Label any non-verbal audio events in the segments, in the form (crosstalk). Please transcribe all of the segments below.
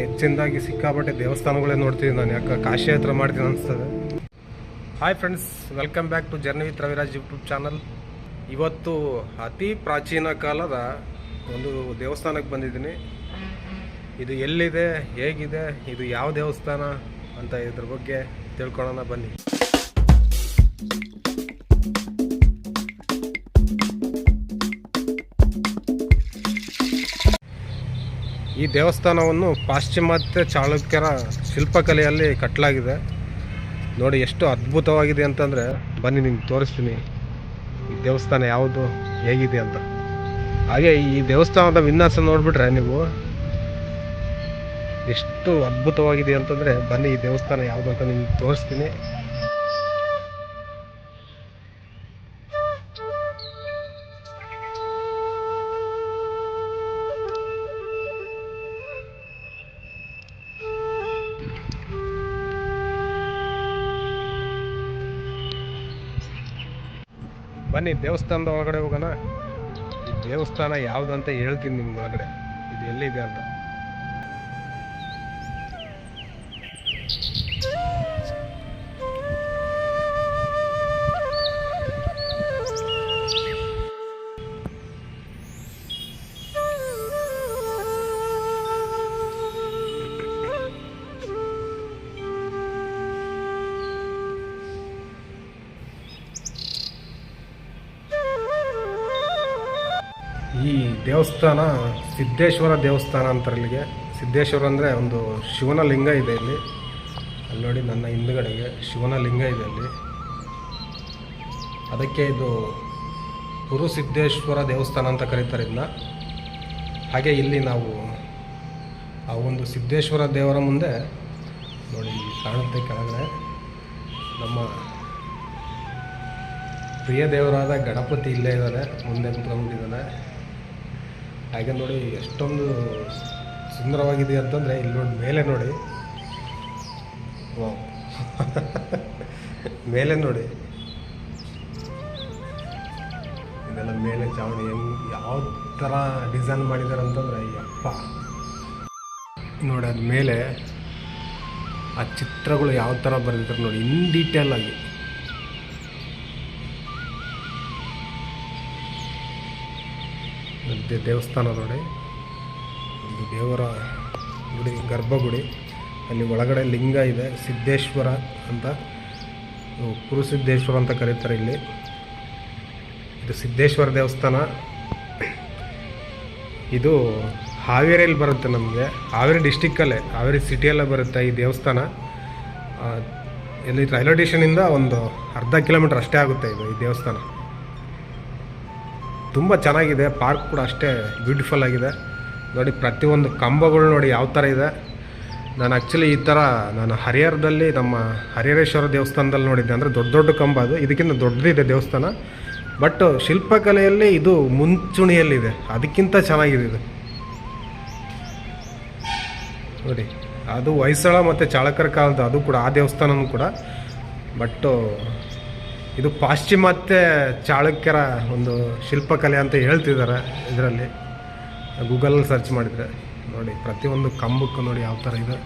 ಹೆಚ್ಚಿನದಾಗಿ ಸಿಕ್ಕಾಪಟ್ಟೆ ದೇವಸ್ಥಾನಗಳೇ ನೋಡ್ತೀನಿ ನಾನು. ಯಾಕೆ ಕಾಶಿ ಹತ್ರ ಮಾಡ್ತೀನಿ ಅನಿಸ್ತದೆ. Hi friends welcome back to journey with Raviraj YouTube channel ಇವತ್ತು ಅತಿ ಪ್ರಾಚೀನ ಕಾಲದ ಒಂದು ದೇವಸ್ಥಾನಕ್ಕೆ ಬಂದಿದ್ದೀನಿ. ಇದು ಎಲ್ಲಿದೆ, ಹೇಗಿದೆ, ಇದು ಯಾವ ದೇವಸ್ಥಾನ ಅಂತ ಇದ್ರ ಬಗ್ಗೆ ತಿಳ್ಕೊಳ್ಳೋಣ ಬನ್ನಿ. ಈ ದೇವಸ್ಥಾನವನ್ನು ಪಾಶ್ಚಿಮಾತ್ಯ ಚಾಳುಕ್ಯರ ಶಿಲ್ಪಕಲೆಯಲ್ಲಿ ಕಟ್ಟಲಾಗಿದೆ ನೋಡಿ ಎಷ್ಟು ಅದ್ಭುತವಾಗಿದೆ ಅಂತಂದರೆ, ಬನ್ನಿ ನಿಮ್ಗೆ ತೋರಿಸ್ತೀನಿ ಈ ದೇವಸ್ಥಾನ ಯಾವುದು, ಹೇಗಿದೆ ಅಂತ. ಹಾಗೆ ಈ ದೇವಸ್ಥಾನದ ವಿನ್ಯಾಸ ನೋಡಿಬಿಟ್ರೆ ನೀವು ಎಷ್ಟು ಅದ್ಭುತವಾಗಿದೆ ಅಂತಂದರೆ, ಬನ್ನಿ ಈ ದೇವಸ್ಥಾನ ಯಾವುದು ಅಂತ ನಿಮ್ಗೆ ತೋರಿಸ್ತೀನಿ. ದೇವಸ್ಥಾನದ ಒಳಗಡೆ ಹೋಗೋಣ. ದೇವಸ್ಥಾನ ಯಾವುದಂತ ಹೇಳ್ತೀನಿ ನಿಮ್ಗೆ ಒಳಗಡೆ. ಇದು ಎಲ್ಲಿದೆ ಅಂತ. ಈ ದೇವಸ್ಥಾನ ಸಿದ್ದೇಶ್ವರ ದೇವಸ್ಥಾನ ಅಂತಾರೆ ಇಲ್ಲಿಗೆ ಸಿದ್ದೇಶ್ವರ ಅಂದರೆ ಒಂದು ಶಿವನ ಲಿಂಗ ಇದೆ ಇಲ್ಲಿ. ಅಲ್ಲಿ ನೋಡಿ ನನ್ನ ಹಿಂದುಗಡೆಗೆ ಶಿವನ ಲಿಂಗ ಇದೆ ಅಲ್ಲಿ. ಅದಕ್ಕೆ ಇದು ಗುರು ಸಿದ್ದೇಶ್ವರ ದೇವಸ್ಥಾನ ಅಂತ ಕರೀತಾರೆ ಇದನ್ನ ಹಾಗೆ ಇಲ್ಲಿ ನಾವು ಆ ಒಂದು ಸಿದ್ದೇಶ್ವರ ದೇವರ ಮುಂದೆ ನೋಡಿ ಕಾಣುತ್ತೆ ಕೆಳಗಡೆ. ನಮ್ಮ ಪ್ರಿಯ ದೇವರಾದ ಗಣಪತಿ ಇಲ್ಲೇ ಇದ್ದಾರೆ ಮುಂದೆ ಕುತ್ಕೊಂಡ್ಬಿಟ್ಟಿದ್ದಾನೆ ಹಾಗೆ ನೋಡಿ ಎಷ್ಟೊಂದು ಸುಂದರವಾಗಿದೆ ಅಂತಂದರೆ ಇಲ್ಲಿ ನೋಡಿ ಮೇಲೆ ನೋಡಿ. (laughs) ಮೇಲೆ ನೋಡಿ. ಇದೆಲ್ಲ ಮೇಲೆ ಚಾವಣಿ ಹೆಂಗ್ ಯಾವ ಥರ ಡಿಸೈನ್ ಮಾಡಿದ್ದಾರೆ ಅಂತಂದರೆ ಯಪ್ಪ. ನೋಡಿ ಅದ ಮೇಲೆ ಆ ಚಿತ್ರಗಳು ಯಾವ ಥರ ಬರೆದಿದ್ದಾರೆ ನೋಡಿ, ಇನ್ ಡೀಟೇಲ್ ಆಗಿ. ದೇ- ದೇವಸ್ಥಾನ ನೋಡಿ ಒಂದು ದೇವರ ಗುಡಿ, ಗರ್ಭಗುಡಿ. ಅಲ್ಲಿ ಒಳಗಡೆ ಲಿಂಗ ಇದೆ, ಸಿದ್ದೇಶ್ವರ ಅಂತ. ಕುರುಸಿದ್ದೇಶ್ವರ ಅಂತ ಕರೀತಾರೆ ಇಲ್ಲಿ. ಇದು ಸಿದ್ದೇಶ್ವರ ದೇವಸ್ಥಾನ. ಇದು ಹಾವೇರಿಯಲ್ಲಿ ಬರುತ್ತೆ ನಮಗೆ. ಹಾವೇರಿ ಡಿಸ್ಟಿಕ್ಕಲ್ಲೇ ಹಾವೇರಿ ಸಿಟಿಯಲ್ಲೇ ಬರುತ್ತೆ ಈ ದೇವಸ್ಥಾನ. ಇಲ್ಲಿ ರೈಲ್ವೆ ಸ್ಟೇಷನಿಂದ ಒಂದು ಅರ್ಧ ಕಿಲೋಮೀಟ್ರ್ ಅಷ್ಟೇ ಆಗುತ್ತೆ ಇದು ಈ ದೇವಸ್ಥಾನ. ತುಂಬ ಚೆನ್ನಾಗಿದೆ ಪಾರ್ಕ್ ಕೂಡ ಅಷ್ಟೇ ಬ್ಯೂಟಿಫುಲ್ ಆಗಿದೆ. ನೋಡಿ, ಪ್ರತಿಯೊಂದು ಕಂಬಗಳು ನೋಡಿ ಯಾವ ಥರ ಇದೆ. ನಾನು ಆ್ಯಕ್ಚುಲಿ ಈ ಥರ ನಾನು ಹರಿಹರದಲ್ಲಿ ನಮ್ಮ ಹರಿಹರೇಶ್ವರ ದೇವಸ್ಥಾನದಲ್ಲಿ ನೋಡಿದ್ದೆ ಅಂದರೆ ದೊಡ್ಡ ದೊಡ್ಡ ಕಂಬ ಅದು. ಇದಕ್ಕಿಂತ ದೊಡ್ಡದಿದೆ ದೇವಸ್ಥಾನ. ಬಟ್ ಶಿಲ್ಪಕಲೆಯಲ್ಲಿ ಇದು ಮುಂಚೂಣಿಯಲ್ಲಿದೆ. ಅದಕ್ಕಿಂತ ಚೆನ್ನಾಗಿದೆ ಇದು. ನೋಡಿ, ಅದು ಹೊಯ್ಸಳ ಮತ್ತು ಚಾಳಕರ ಕಾಲದ ಅದು ಕೂಡ ಆ ದೇವಸ್ಥಾನನೂ ಕೂಡ. ಬಟ್ಟು ಇದು ಪಾಶ್ಚಿಮಾತ್ಯ ಚಾಳುಕ್ಯರ ಒಂದು ಶಿಲ್ಪಕಲೆ ಅಂತ ಹೇಳ್ತಿದ್ದಾರೆ ಇದರಲ್ಲಿ. ಗೂಗಲಲ್ಲಿ ಸರ್ಚ್ ಮಾಡಿದರೆ ನೋಡಿ, ಪ್ರತಿಯೊಂದು ಕಂಬಕ್ಕೆ ನೋಡಿ ಯಾವ ಥರ ಇದೆ.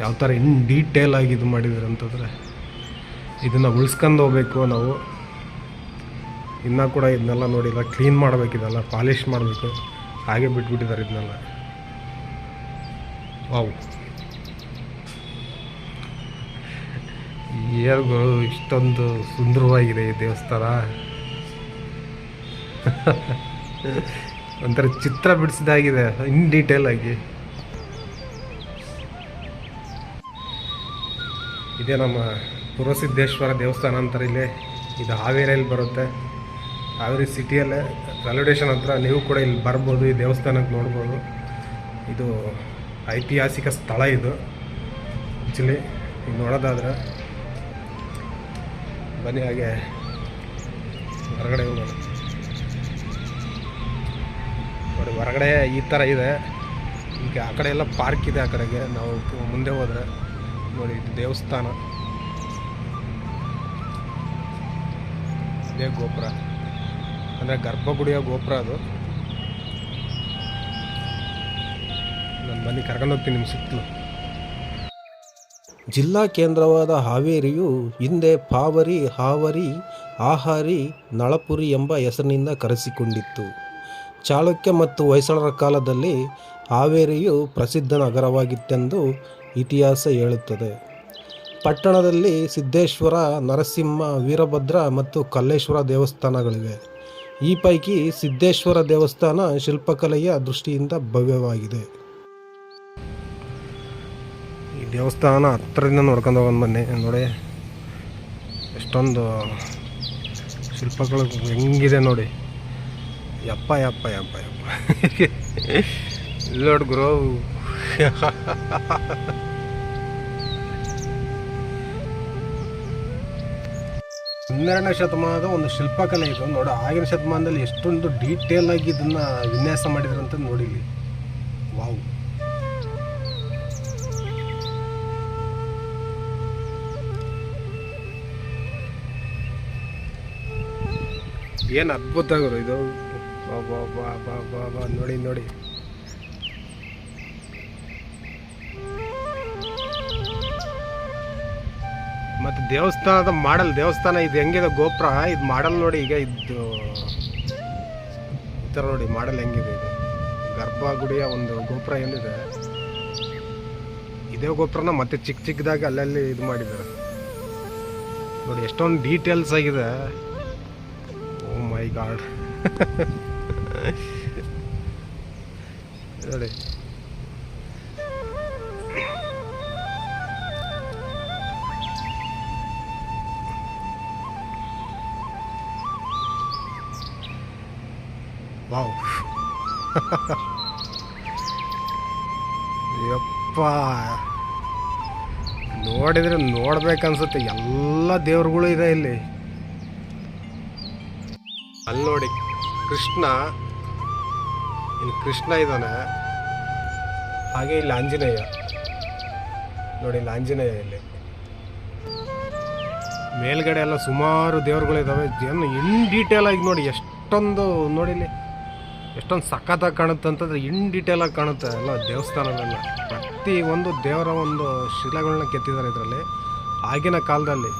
ಯಾವ ಥರ ಇನ್ ಡೀಟೇಲ್ ಆಗಿ ಇದು ಮಾಡಿದ್ದಾರೆ ಅಂತಂದರೆ, ಇದನ್ನು ಉಳಿಸ್ಕೊಂಡು ಹೋಗ್ಬೇಕು ನಾವು. ಇನ್ನೂ ಕೂಡ ಇದನ್ನೆಲ್ಲ ನೋಡಿ ಇಲ್ಲ ಕ್ಲೀನ್ ಮಾಡಬೇಕು ಇದೆಲ್ಲ ಪಾಲಿಷ್ ಮಾಡಬೇಕು. ಹಾಗೆ ಬಿಟ್ಬಿಟ್ಟಿದ್ದಾರೆ ಇದನ್ನೆಲ್ಲ. ವಾವ್. ಏರ್ಗಳು ಇಷ್ಟೊಂದು ಸುಂದರವಾಗಿದೆ ಈ ದೇವಸ್ಥಾನ. ಒಂಥರ ಚಿತ್ರ ಬಿಡಿಸಿದಾಗಿದೆ, ಇನ್ ಡೀಟೇಲ್ ಆಗಿ. ಇದೇ ನಮ್ಮ ಪುರಸಿದ್ದೇಶ್ವರ ದೇವಸ್ಥಾನ ಅಂತಾರೆ ಇಲ್ಲಿ. ಇದು ಹಾವೇರಿಯಲ್ಲಿ ಬರುತ್ತೆ. ಹಾವೇರಿ ಸಿಟಿಯಲ್ಲೇ ರೈಲ್ವೆ ಸ್ಟೇಷನ್ ಹತ್ರ ನೀವು ಕೂಡ ಇಲ್ಲಿ ಬರ್ಬೋದು, ಈ ದೇವಸ್ಥಾನಕ್ಕೆ ನೋಡ್ಬೋದು. ಇದು ಐತಿಹಾಸಿಕ ಸ್ಥಳ ಇದು. ಆ್ಯಕ್ಚುಲಿ ನೋಡೋದಾದ್ರೆ ಬನ್ನಿ ಹಾಗೆ ಹೊರಗಡೆ ಹೋಗೋಣ ನೋಡಿ, ಹೊರಗಡೆ ಈ ಥರ ಇದೆ. ಈಗ ಆ ಕಡೆ ಎಲ್ಲ ಪಾರ್ಕ್ ಇದೆ ಆ ಕಡೆಗೆ. ನಾವು ಮುಂದೆ ಹೋದರೆ, ನೋಡಿ, ಇದು ದೇವಸ್ಥಾನ. ಇದೇ ಗೋಪುರ. ಅಂದರೆ ಗರ್ಭಗುಡಿಯ ಗೋಪುರ ಅದು. ನಾನು ಬನ್ನಿ ಕರ್ಕೊಂಡು ಹೋಗ್ತೀನಿ ನಿಮ್ಮ ಸುತ್ತಲೂ. ಜಿಲ್ಲಾ ಕೇಂದ್ರವಾದ ಹಾವೇರಿಯು ಹಿಂದೆ ಪಾವರಿ, ಹಾವರಿ, ಆಹಾರಿ, ನಳಪುರಿ ಎಂಬ ಹೆಸರಿನಿಂದ ಕರೆಸಿಕೊಂಡಿತ್ತು. ಚಾಳುಕ್ಯ ಮತ್ತು ಹೊಯ್ಸಳರ ಕಾಲದಲ್ಲಿ ಹಾವೇರಿಯು ಪ್ರಸಿದ್ಧ ನಗರವಾಗಿತ್ತೆಂದು ಇತಿಹಾಸ ಹೇಳುತ್ತದೆ. ಪಟ್ಟಣದಲ್ಲಿ ಸಿದ್ದೇಶ್ವರ, ನರಸಿಂಹ, ವೀರಭದ್ರ ಮತ್ತು ಕಲ್ಲೇಶ್ವರ ದೇವಸ್ಥಾನಗಳಿವೆ. ಈ ಪೈಕಿ ಸಿದ್ದೇಶ್ವರ ದೇವಸ್ಥಾನ ಶಿಲ್ಪಕಲೆಯ ದೃಷ್ಟಿಯಿಂದ ಭವ್ಯವಾಗಿದೆ. ದೇವಸ್ಥಾನ ಹತ್ತಿರದಿಂದ ನೋಡ್ಕೊಂಡು ಹೋಗೋಣ ಬನ್ನಿ. ನೋಡಿ, ಎಷ್ಟೊಂದು ಶಿಲ್ಪಗಳು ಹೆಂಗಿದೆ ನೋಡಿ. ಯಪ್ಪ ಯಪ್ಪ ಯಪ್ಪ ಯಪ್ಪ. ನೋಡಿ ಗುರು. ಹನ್ನೆರಡನೇ ಶತಮಾನದ ಒಂದು ಶಿಲ್ಪಕಲೆ ಇದು. ನೋಡಿ, ಆಗಿನ ಶತಮಾನದಲ್ಲಿ ಎಷ್ಟೊಂದು ಡೀಟೇಲ್ ಆಗಿ ಇದನ್ನ ವಿನ್ಯಾಸ ಮಾಡಿದ್ರಂತ ನೋಡಿ ಇಲ್ಲಿ ವಾವ್. ಏನು ಅದ್ಭುತ ಗುರು ಇದು? ನೋಡಿ ನೋಡಿ. ಮತ್ತು ದೇವಸ್ಥಾನದ ಮಾಡಲ್, ದೇವಸ್ಥಾನ ಇದು ಹೆಂಗಿದೆ? ಗೋಪುರ? ಇದು ಮಾಡಲ್ ನೋಡಿ, ಈಗ ಇದು ಈ ಥರ ನೋಡಿ, ಮಾಡಲ್ ಹೆಂಗಿದೆ ಇದು? ಗರ್ಭಗುಡಿಯ ಒಂದು ಗೋಪುರ ಏನಿದೆ? ಇದೇ ಗೋಪುರನ ಮತ್ತೆ ಚಿಕ್ಕ ಚಿಕ್ಕದಾಗಿ ಅಲ್ಲಲ್ಲಿ ಇದು ಮಾಡಿದ್ದಾರೆ. ನೋಡಿ, ಎಷ್ಟೊಂದು ಡೀಟೇಲ್ಸ್ ಆಗಿದೆ. ಓ ಮೈ ಗಾಡ್ ನೋಡಿ ವಾವ್ ಯಪ್ಪ ನೋಡಿದ್ರೆ ನೋಡ್ಬೇಕನ್ಸುತ್ತೆ ಎಲ್ಲ ದೇವ್ರುಗಳು ಇದೆ ಇಲ್ಲಿ ಅಲ್ಲಿ ನೋಡಿ ಕೃಷ್ಣ, ಇಲ್ಲಿ ಕೃಷ್ಣ ಇದ್ದಾನೆ. ಹಾಗೆ ಇಲ್ಲಿ ಆಂಜನೇಯ. ನೋಡಿ ಇಲ್ಲಿ ಆಂಜನೇಯ ಇಲ್ಲಿ. ಮೇಲ್ಗಡೆ ಎಲ್ಲ ಸುಮಾರು ದೇವರುಗಳಿದ್ದಾವೆ ಜನ ಇನ್ ಡೀಟೇಲ್ ಆಗಿ ನೋಡಿ, ಎಷ್ಟೊಂದು ನೋಡಿ ಇಲ್ಲಿ. ಎಷ್ಟೊಂದು ಸಖತ್ತಾಗಿ ಕಾಣುತ್ತೆ ಅಂತಂದರೆ ಇನ್ ಡೀಟೇಲ್ ಆಗಿ ಕಾಣುತ್ತೆ ಎಲ್ಲ ದೇವಸ್ಥಾನಗಳೆಲ್ಲ ಪ್ರತಿ ಒಂದು ದೇವರ ಒಂದು ಶಿಲೆಗಳನ್ನ ಕೆತ್ತಿದ್ದಾರೆ ಇದರಲ್ಲಿ. ಆಗಿನ ಕಾಲದಲ್ಲಿ.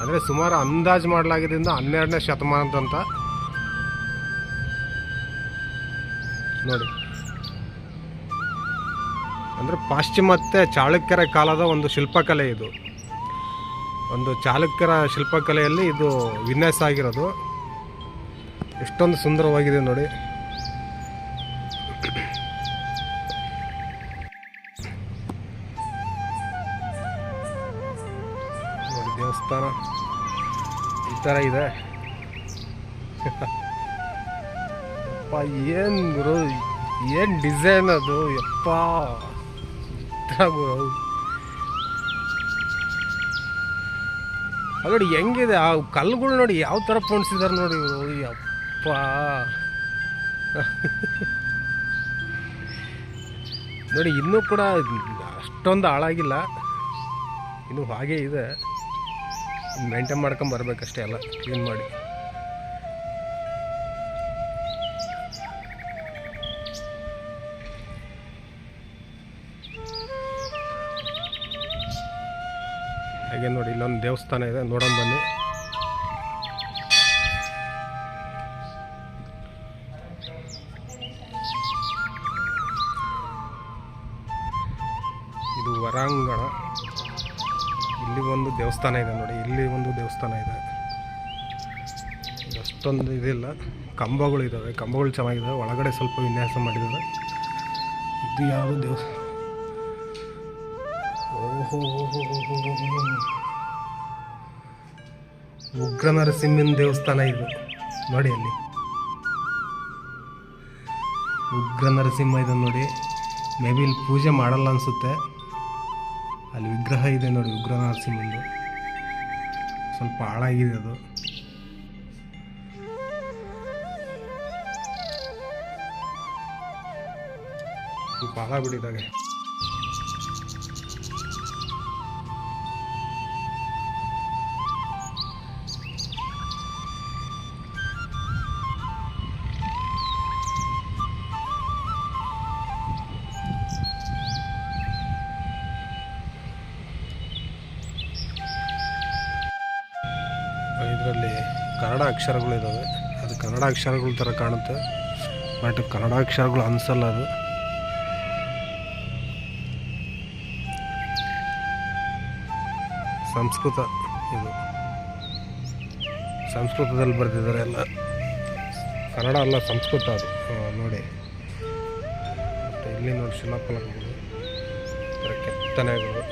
ಅಂದರೆ ಸುಮಾರು ಅಂದಾಜು ಮಾಡಲಾಗಿದ್ದರಿಂದ ಹನ್ನೆರಡನೇ ಶತಮಾನದಂತ ನೋಡಿ. ಅಂದರೆ ಪಾಶ್ಚಿಮಾತ್ಯ ಚಾಳುಕ್ಯರ ಕಾಲದ ಒಂದು ಶಿಲ್ಪಕಲೆ ಇದು. ಒಂದು ಚಾಲುಕ್ಯರ ಶಿಲ್ಪಕಲೆಯಲ್ಲಿ ಇದು ವಿನ್ಯಾಸ ಆಗಿರೋದು. ಎಷ್ಟೊಂದು ಸುಂದರವಾಗಿದೆ ನೋಡಿ. ನೋಡಿ ದೇವಸ್ಥಾನ ಈ ಥರ ಇದೆ. (laughs) ಯಪ್ಪ, ಏನು ಗುರು? ಏನು ಡಿಸೈನ್ ಅದು? ಯಪ್ಪ. ಗುರು ಅಲ್ಲಿ ನೋಡಿ ಹೆಂಗಿದೆ? ಆ ಕಲ್ಲುಗಳು ನೋಡಿ ಯಾವ ಥರ ಪೋಣಿಸಿದಾರೆ ನೋಡಿ ಇವರು ಯಪ್ಪ. ನೋಡಿ, ಇನ್ನೂ ಕೂಡ ಅಷ್ಟೊಂದು ಹಾಳಾಗಿಲ್ಲ. ಇನ್ನೂ ಹಾಗೆ ಇದೆ. ಮೇಂಟೈನ್ ಮಾಡ್ಕೊಂಡು ಬರ್ಬೇಕಷ್ಟೇ ಎಲ್ಲ. ಕ್ಲೀನ್ ಮಾಡಿ. ಹಾಗೆ ನೋಡಿ, ಇಲ್ಲೊಂದು ದೇವಸ್ಥಾನ ಇದೆ, ನೋಡೋಣ ಬನ್ನಿ. ಇದು ವರಾಂಗಣ. ಇಲ್ಲಿ ಒಂದು ದೇವಸ್ಥಾನ ಇದೆ ನೋಡಿ, ಇಲ್ಲಿ ಒಂದು ದೇವಸ್ಥಾನ ಇದೆ. ಅಷ್ಟೊಂದು ಇದಿಲ್ಲ, ಕಂಬಗಳು ಇದ್ದಾವೆ ಕಂಬಗಳು ಚೆನ್ನಾಗಿದೆ ಒಳಗಡೆ ಸ್ವಲ್ಪ ವಿನ್ಯಾಸ ಮಾಡಿದ್ದಾರೆ. ಇದು ಯಾವುದು ದೇವಸ್ಥಾನ ಓಹೋ. ಉಗ್ರ ನರಸಿಂಹನ ದೇವಸ್ಥಾನ ಇದು. ನೋಡಿ ಅಲ್ಲಿ. ಉಗ್ರ ನರಸಿಂಹ ಇದೆ ನೋಡಿ. ಮೇ ಬಿ ಇಲ್ಲಿ ಪೂಜೆ ಮಾಡಲ್ಲ ಅನಿಸುತ್ತೆ. ಅಲ್ಲಿ ವಿಗ್ರಹ ಇದೆ ನೋಡಿ ಉಗ್ರ ನರಸಿಂಹಂದು ಸ್ವಲ್ಪ ಹಾಳಾಗಿದೆ ಅದು. ಸ್ವಲ್ಪ ಹಾಳಾಗ್ಬಿಟ್ಟಿದ್ದಾಗೆ ಇದರಲ್ಲಿ ಕನ್ನಡ ಅಕ್ಷರಗಳಿದ್ದಾವೆ ಅದು ಕನ್ನಡ ಅಕ್ಷರಗಳ ಥರ ಕಾಣುತ್ತೆ. ಬಟ್ ಕನ್ನಡ ಅಕ್ಷರಗಳು ಅನಿಸಲ್ಲ ಅದು. ಸಂಸ್ಕೃತ ಇದು. ಸಂಸ್ಕೃತದಲ್ಲಿ ಬರೆದಿದ್ದಾರೆ ಎಲ್ಲ. ಕನ್ನಡ ಅಲ್ಲ, ಸಂಸ್ಕೃತ ಅದು. ನೋಡಿ. ಇಲ್ಲಿ ನೋಡಿ ಶಿಲಾಫಲಕಗಳು. ಕೆತ್ತನೆಗಳು.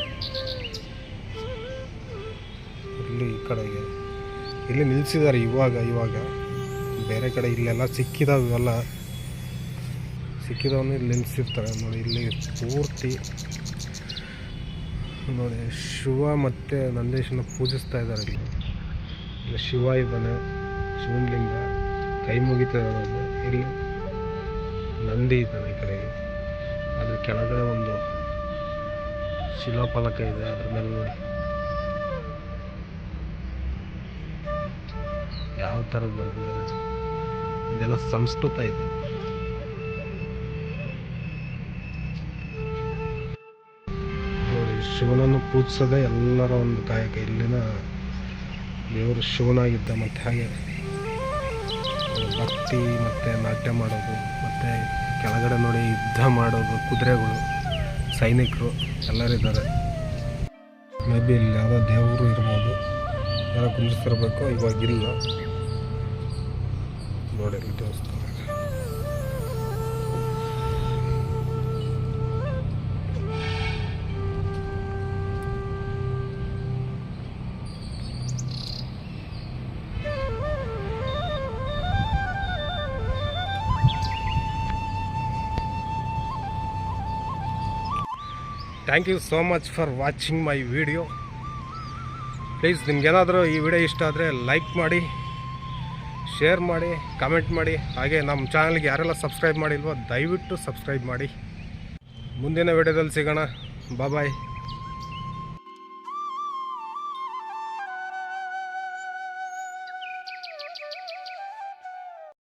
ಇಲ್ಲಿ ಈ ಕಡೆಗೆ. ಇಲ್ಲಿ ನಿಲ್ಲಿಸಿದ್ದಾರೆ ಇವಾಗ ಇವಾಗ. ಬೇರೆ ಕಡೆ ಇಲ್ಲೆಲ್ಲ ಸಿಕ್ಕಿದಾವೆ ಇವೆಲ್ಲ. ಸಿಕ್ಕಿದವನ್ನ ಇಲ್ಲಿ ನಿಲ್ಲಿಸಿರ್ತಾರೆ ನೋಡಿ, ಇಲ್ಲಿ ಪೂರ್ತಿ. ನೋಡಿ, ಶಿವ ಮತ್ತು ನಂದೇಶನ ಪೂಜಿಸ್ತಾ ಇದ್ದಾರೆ ಇಲ್ಲಿ. ಇಲ್ಲಿ ಶಿವ ಇದ್ದಾನೆ, ಶಿವನಲಿಂಗ, ಕೈ ಮುಗಿತಾ ಇಲ್ಲಿ ನಂದಿ ಇದ್ದಾನೆ ಈ ಕಡೆಗೆ. ಅದ್ರ ಕೆಳಗಡೆ ಒಂದು ಶಿಲಾಫಲಕ ಇದೆ, ಅದ್ರ ಮೇಲೆ ನೋಡಿ. ಯಾವ ಥರದ್ದು ಬರೆದಿದ್ದಾರೆ ಇದೆಲ್ಲ ಸಂಸ್ಕೃತ ಇದೆ. ನೋಡಿ, ಶಿವನನ್ನು ಪೂಜಿಸೋದೇ ಎಲ್ಲರ ಒಂದು ಕಾಯಕ, ಇಲ್ಲಿನ ದೇವರು ಶಿವನಾಗಿದ್ದ ಮತ್ತು ಹಾಗೆ ಭಕ್ತಿ ಮತ್ತು ನಾಟ್ಯ ಮಾಡೋದು, ಮತ್ತು ಕೆಳಗಡೆ ನೋಡಿ ಯುದ್ಧ ಮಾಡೋದು, ಕುದುರೆಗಳು, ಸೈನಿಕರು ಎಲ್ಲರಿದ್ದಾರೆ ಮೇ ಬಿ ಇಲ್ಲಿ ಯಾವುದೋ ದೇವರು ಇರ್ಬೋದು, ಯಾರೋ ಕುಂದಿಸ್ತಿರ್ಬೇಕು ಇವಾಗಿಲ್ಲ ನೋಡಿ ದೇವಸ್ಥಾನ. Thank you so much for watching my video please ನಿಮ್ಗೇನಾದರೂ ಈ ವಿಡಿಯೋ ಇಷ್ಟ ಆದರೆ ಲೈಕ್ ಮಾಡಿ. ಶೇರ್ ಮಾಡಿ ಕಮೆಂಟ್ ಮಾಡಿ. ಹಾಗೆ ನಮ್ಮ ಚಾನಲ್ಗೆ ಯಾರೆಲ್ಲ ಸಬ್ಸ್ಕ್ರೈಬ್ ಮಾಡಿಲ್ವೋ ದಯವಿಟ್ಟು ಸಬ್ಸ್ಕ್ರೈಬ್ ಮಾಡಿ. ಮುಂದಿನ ವಿಡಿಯೋದಲ್ಲಿ ಸಿಗೋಣ. ಬಾಯ್